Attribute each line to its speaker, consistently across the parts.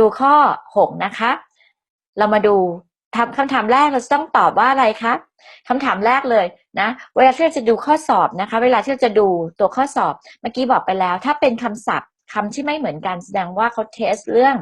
Speaker 1: ดูข้อ 6 นะคะ เรามาดูทำคำถามแรกเราจะต้องตอบว่าอะไรคะคำถามแรกเลยนะ เวลาที่เราจะดูข้อสอบนะคะ เวลาที่เราจะดูตัวข้อสอบ เมื่อกี้บอกไปแล้ว ถ้าเป็นคำศัพท์ คำที่ไม่เหมือนกันแสดงว่าเขาเทสเรื่อง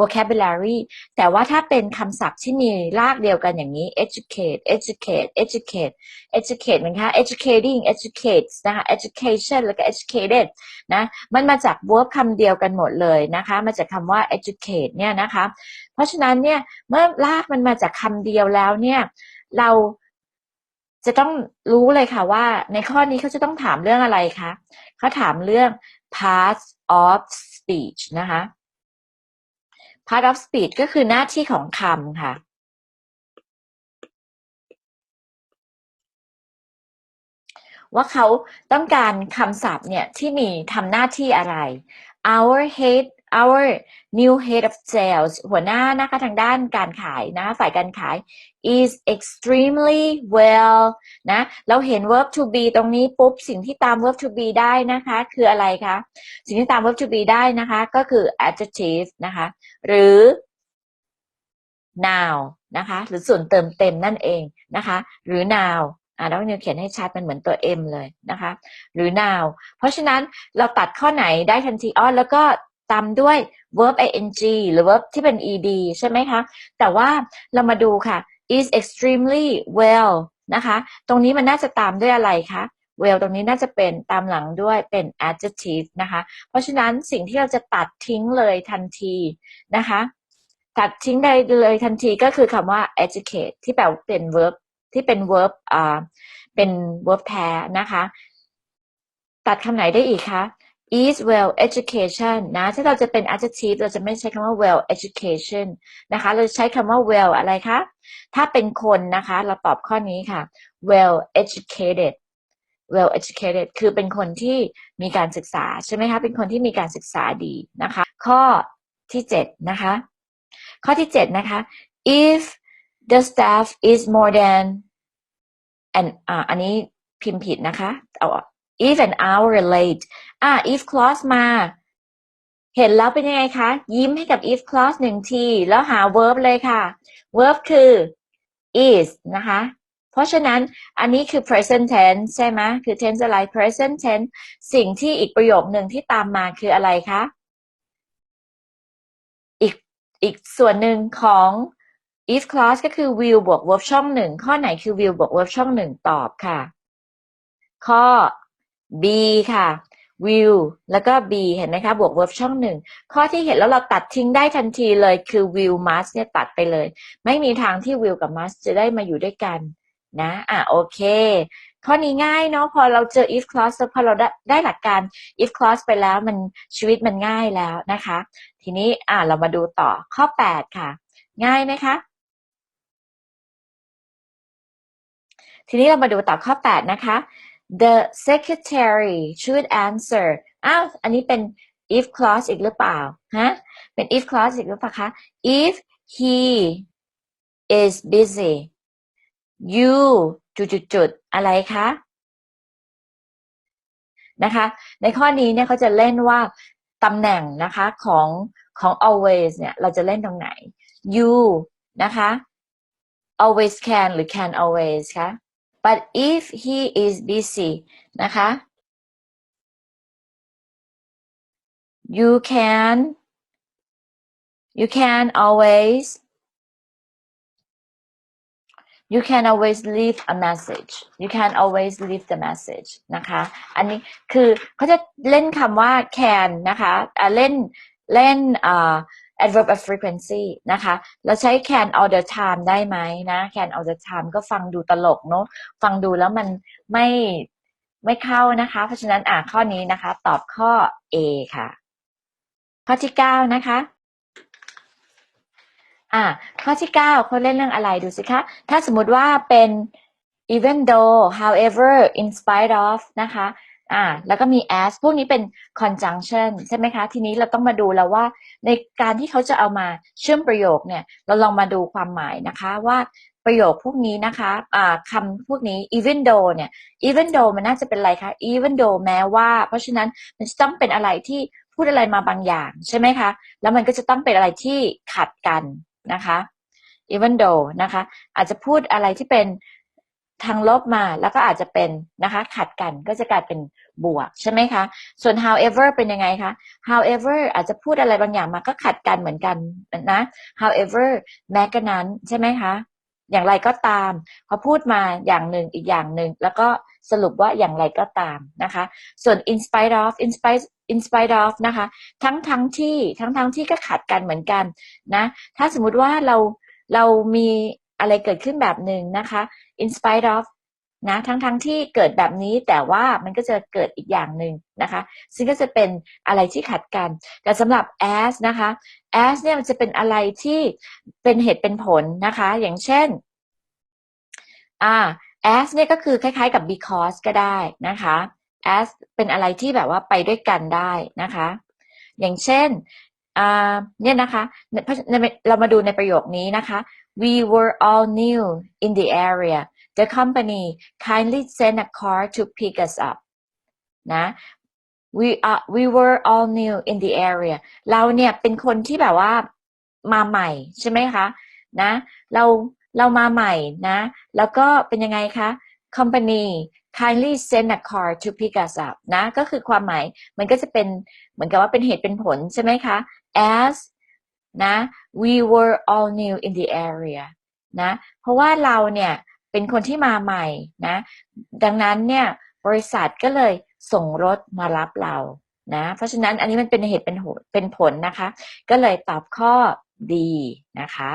Speaker 1: vocabulary แต่ว่าถ้าเป็นคำศัพท์ที่มีรากเดียวกันอย่างนี้ educate educate educate educate นะคะ educating educates นะคะ education แล้วก็ educated นะมันมาจาก verb คำเดียวกันหมดเลยนะคะ มาจากคำว่า educate เนี่ยนะคะ เพราะฉะนั้นเนี่ยเมื่อรากมันมาจากคำเดียวแล้วเนี่ยเราจะต้องรู้เลยค่ะว่าในข้อนี้เขาจะต้องถามเรื่องอะไรคะเขาถามเรื่อง Part of speech นะคะ part of speech ก็คือหน้าที่ของคำค่ะ ว่าเขาต้องการคำศัพท์เนี่ยที่มีทำหน้าที่อะไร our head our new head of sales หัวหน้านะคะทางด้านการขายนะฝ่ายการขาย is extremely well นะเราเห็น verb to be ตรงนี้ปุ๊บสิ่งที่ตาม verb to be ได้นะคะ คืออะไรคะ สิ่งที่ตาม verb to be ได้นะคะ ก็คือ adjective นะคะ หรือ noun นะคะหรือส่วนเติมเต็มนั่นเองนะคะ หรือ noun อ่าน้องนิวเขียนให้ชัดมันเหมือนตัว M เลยนะคะ หรือ noun เพราะฉะนั้นเราตัดข้อไหนได้ทันทีอ้อแล้วก็ ตามด้วย verb ing หรือ verb ที่เป็น ed ใช่ไหมคะ แต่ว่าเรามาดูค่ะ is extremely well นะคะ ตรงนี้มันน่าจะตามด้วยอะไรคะ well ตรงนี้น่าจะเป็นตามหลังด้วยเป็น adjective นะคะ เพราะฉะนั้นสิ่งที่เราจะตัดทิ้งเลยทันทีนะคะ ตัดทิ้งได้เลยทันทีก็คือคำว่า educate ที่แปลว่าเป็น verb ที่เป็น verb อ่าเป็น verb แท้นะคะ ตัดคำไหนได้อีกคะ is well education นะ ถ้าเราจะเป็น adjective เราจะไม่ใช้คำว่า well education นะคะ เราจะใช้คำว่า well อะไรคะ ถ้าเป็นคนนะคะ เราตอบข้อนี้ค่ะ well educated well educated คือเป็นคนที่มีการศึกษาใช่ไหมคะ เป็นคนที่มีการศึกษาดีนะคะ ข้อที่เจ็ดนะคะ ข้อที่เจ็ดนะคะ if the staff is more than and อ่าอันนี้พิมพ์ผิดนะคะ เอา if an hour late อ่า if clause มา เห็นแล้วเป็นยังไงคะ ยิ้มให้กับ if clause หนึ่งที แล้วหา verb เลยค่ะ verb คือ is นะคะ เพราะฉะนั้นอันนี้คือ present tense ใช่ไหมคือ tense อะไร present tense สิ่งที่อีกประโยคหนึ่งที่ตามมาคืออะไรคะ อีกอีกส่วนหนึ่งของ if clause ก็คือ will บวก verb ช่องหนึ่งข้อไหนคือ will บวก verb ช่องหนึ่งตอบค่ะ ข้อ B ค่ะ will แล้วก็ B เห็นไหมคะ บวก verb ช่องหนึ่ง ข้อที่เห็นแล้วเราตัดทิ้งได้ทันทีเลยคือ will must เนี่ยตัดไปเลย ไม่มีทางที่ will กับ must จะได้มาอยู่ด้วยกัน นะ อะ โอเค ข้อนี้ง่ายเนาะ พอเราเจอ if clause แล้วพอเราได้ได้หลักการ if clause ไปแล้วมันชีวิตมันง่ายแล้วนะคะ ทีนี้ อะ เรามาดูต่อข้อ 8 ค่ะ ง่ายไหมคะ ทีนี้เรามาดูต่อข้อ 8 นะคะ the secretary should answer อ้าวอันนี้เป็น if clause อีกหรือเปล่าฮะเป็น if clause อีกหรือเปล่าคะ if he is busy you จุดๆอะไรคะนะคะ ในข้อนี้เนี่ยเขาจะเล่นว่าตำแหน่งนะคะของของ always เนี่ยเราจะเล่นตรงไหน you นะคะ always can หรือ can always คะ but if he is busy นะคะ you can you can always you can always leave a message you can always leave the message นะคะ อันนี้คือเขาจะเล่นคำว่า can นะคะอ่าเล่นเล่นอ่า adverb of frequency นะคะเราใช้ can all the time ได้ไหมนะ can all the time ก็ฟังดูตลกเนอะฟังดูแล้วมันไม่ไม่เข้านะคะ เพราะฉะนั้นอ่าข้อนี้นะคะ ตอบข้อ A ค่ะ ข้อที่9นะคะอ่าข้อที่9เขาเล่นเรื่องอะไรดูสิคะ ถ้าสมมติว่าเป็น even though however in spite of นะคะ อ่าแล้วก็มี as พวกนี้เป็น conjunction ใช่ไหมคะ ทีนี้เราต้องมาดูแล้วว่า ในการที่เขาจะเอามาเชื่อมประโยคเนี่ย เราลองมาดูความหมายนะคะว่าประโยคพวกนี้นะคะอ่าคำพวกนี้ even though เนี่ย even though มันน่าจะเป็นอะไรคะ even though แม้ว่า เพราะฉะนั้นมันต้องเป็นอะไรที่พูดอะไรมาบางอย่างใช่ไหมคะ แล้วมันก็จะต้องเป็นอะไรที่ขัดกันนะคะ even though นะคะ อาจจะพูดอะไรที่เป็น ทางลบมาแล้วก็อาจจะเป็นนะคะขัดกันก็จะกลายเป็นบวกใช่ไหมคะ ส่วน however เป็นยังไงคะ however อาจจะพูดอะไรบางอย่างมาก็ขัดกันเหมือนกันนะ however แม้กระนั้นใช่ไหมคะ อย่างไรก็ตามเขาพูดมาอย่างหนึ่งอีกอย่างหนึ่งแล้วก็สรุปว่าอย่างไรก็ตามนะคะ ส่วน in spite of in spite in spite of นะคะ ทั้งทั้งที่ทั้งทั้งที่ก็ขัดกันเหมือนกันนะ ถ้าสมมุติว่าเราเรามี อะไรเกิดขึ้นแบบหนึ่งนะคะ in spite of นะทั้งทั้งที่เกิดแบบนี้แต่ว่ามันก็จะเกิดอีกอย่างหนึ่งนะคะ ซึ่งก็จะเป็นอะไรที่ขัดกัน แต่สำหรับ as นะคะ as เนี่ยมันจะเป็นอะไรที่เป็นเหตุเป็นผลนะคะ อย่างเช่นอ่า as เนี่ยก็คือคล้ายๆกับ because ก็ได้นะคะ as เป็นอะไรที่แบบว่าไปด้วยกันได้นะคะ อย่างเช่นอ่าเนี่ยนะคะเรามาดูในประโยคนี้นะคะ we were all new in the area the company kindly sent a car to pick us up นะ we are we were all new in the area เราเนี่ยเป็นคนที่แบบว่ามาใหม่ใช่ไหมคะ นะ เราเรามาใหม่นะ แล้วก็เป็นยังไงคะ company kindly send a car to pick us up นะ ก็คือความหมายมันก็จะเป็นเหมือนกับว่าเป็นเหตุเป็นผลใช่ไหมคะ as นะ we were all new in the area นะ เพราะว่าเราเนี่ยเป็นคนที่มาใหม่นะ ดังนั้นเนี่ยบริษัทก็เลยส่งรถมารับเรานะ เพราะฉะนั้นอันนี้มันเป็นเหตุเป็นผลเป็นผลนะคะ ก็เลยตอบข้อดีนะคะ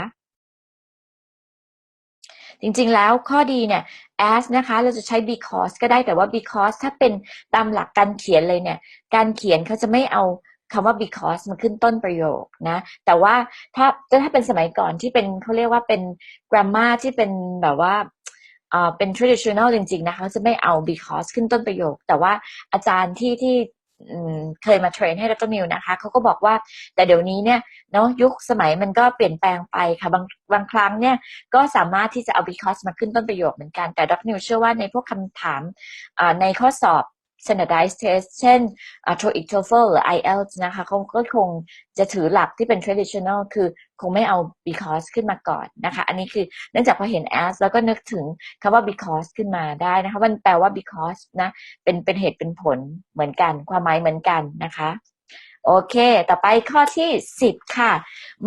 Speaker 1: จริงๆแล้วข้อดีเนี่ย as นะคะ เราจะใช้ because ก็ได้แต่ว่า because ถ้าเป็นตามหลักการเขียนเลยเนี่ย การเขียนเขาจะไม่เอา คำว่า because มาขึ้นต้นประโยคนะ แต่ว่าถ้าถ้าเป็นสมัยก่อนที่เป็นเขาเรียกว่าเป็น grammar ที่เป็นแบบว่าเป็น traditional จริง ๆ นะคะจะไม่เอา because ขึ้นต้นประโยค แต่ว่าอาจารย์ที่ที่เคยมาเทรนให้ดรมิวนะคะเขาก็บอกว่าแต่เดี๋ยวนี้เนี่ยเนาะยุคสมัยมันก็เปลี่ยนแปลงไปค่ะบางบางครั้งเนี่ยก็สามารถที่จะเอา because มาขึ้นต้นประโยคเหมือนกันแต่ดรมิวเชื่อว่าในพวกคำถามในข้อสอบ standardized test เช่น TOEIC TOEFL หรือ IELTS นะคะเขาก็คงจะถือหลักที่เป็น traditional คือคงไม่เอา because ขึ้นมาก่อนนะคะ อันนี้คือเนื่องจากพอเห็น as แล้วก็นึกถึงคำว่า because ขึ้นมาได้นะคะ มันแปลว่า because นะ เป็นเป็นเหตุเป็นผลเหมือนกัน ความหมายเหมือนกันนะคะโอเค ต่อไปข้อที่ 10 ค่ะ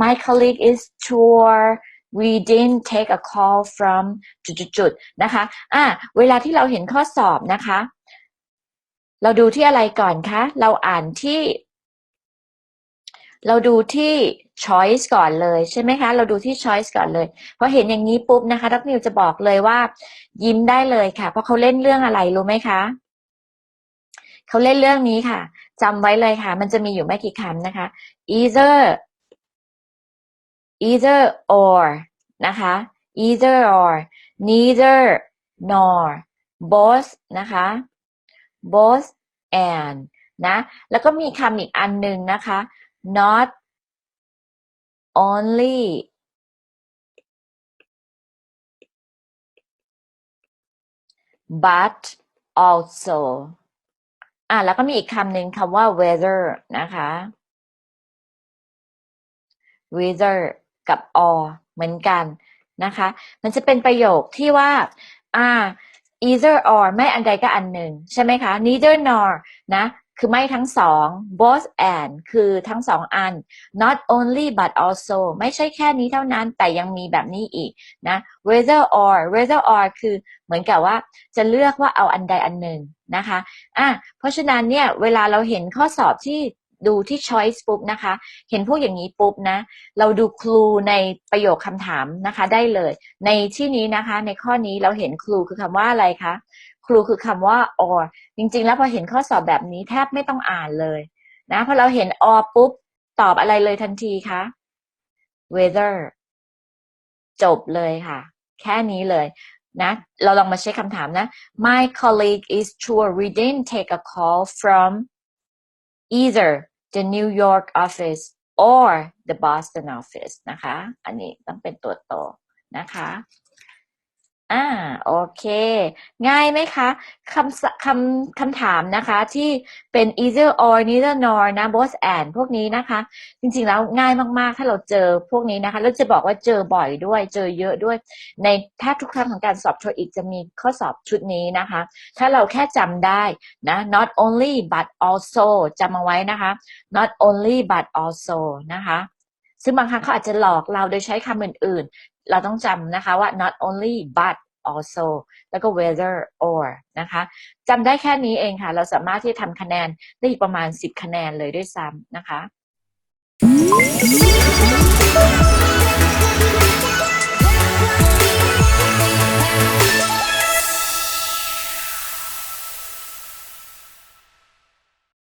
Speaker 1: my colleague is sure we didn't take a call from จุดๆนะคะ อะเวลาที่เราเห็นข้อสอบนะคะ เราดูที่อะไรก่อนคะ เราอ่านที่ เราดูที่ choice ก่อนเลยใช่ไหมคะ เราดูที่ choice ก่อนเลยพอเห็นอย่างนี้ปุ๊บนะคะดรนิวจะบอกเลยว่า ยิ้มได้เลยค่ะ เพราะเขาเล่นเรื่องอะไรรู้ไหมคะเขาเล่นเรื่องนี้ค่ะจำไว้เลยค่ะ มันจะมีอยู่ไม่กี่คำนะคะ either either or นะคะ either or neither nor both นะคะ both and นะ แล้วก็มีคำอีกอันหนึ่งนะคะ not only but also อะแล้วก็มีอีกคำหนึ่งคำว่า whether นะคะ whether กับ or เหมือนกันนะคะ มันจะเป็นประโยคที่ว่า อ่า either or ไม่อันใดก็อันหนึ่งใช่ไหมคะ neither nor นะ คือไม่ทั้งสอง both and คือทั้งสองอัน not only but also ไม่ใช่แค่นี้เท่านั้นแต่ยังมีแบบนี้อีกนะ whether or whether or คือเหมือนกับว่าจะเลือกว่าเอาอันใดอันหนึ่งนะคะอะเพราะฉะนั้นเนี่ยเวลาเราเห็นข้อสอบที่ ดูที่ choice ปุ๊บนะคะ เห็นพวกอย่างนี้ปุ๊บนะ เราดูครูในประโยคคำถามนะคะ ได้เลย ในที่นี้นะคะ ในข้อนี้เราเห็นครูคือคำว่าอะไรคะครูคือคำว่า or จริง ๆ แล้วพอเห็นข้อสอบแบบนี้แทบไม่ต้องอ่านเลยนะพอเราเห็น or ปุ๊บ ตอบอะไรเลยทันทีคะ whether จบเลยค่ะ แค่นี้เลยนะเราลองมาเช็คคำถามนะ My colleague is sure we didn't take a call from either the New York office or the Boston office นะคะ อันนี้ต้องเป็นตัวโตนะคะ อ่าโอเค ง่ายไหมคะคำสคำคำถามนะคะที่เป็น either or neither nor นะ both and พวกนี้นะคะ จริงๆแล้วง่ายมากๆ ถ้าเราเจอพวกนี้นะคะแล้วจะบอกว่าเจอบ่อยด้วย เจอเยอะด้วย ในแทบทุกครั้งของการสอบโทอีกจะมีข้อสอบชุดนี้นะคะ ถ้าเราแค่จำได้นะ not only but also จำเอาไว้นะคะ not only but also นะคะซึ่งบางครั้งเขาอาจจะหลอกเราโดยใช้คำอื่นๆ เราต้องจำนะคะว่า not only but also แล้วก็ whether or นะคะจำได้แค่นี้เองค่ะ เราสามารถที่จะทำคะแนนได้อีกประมาณ 10 คะแนนเลยด้วยซ้ำนะคะ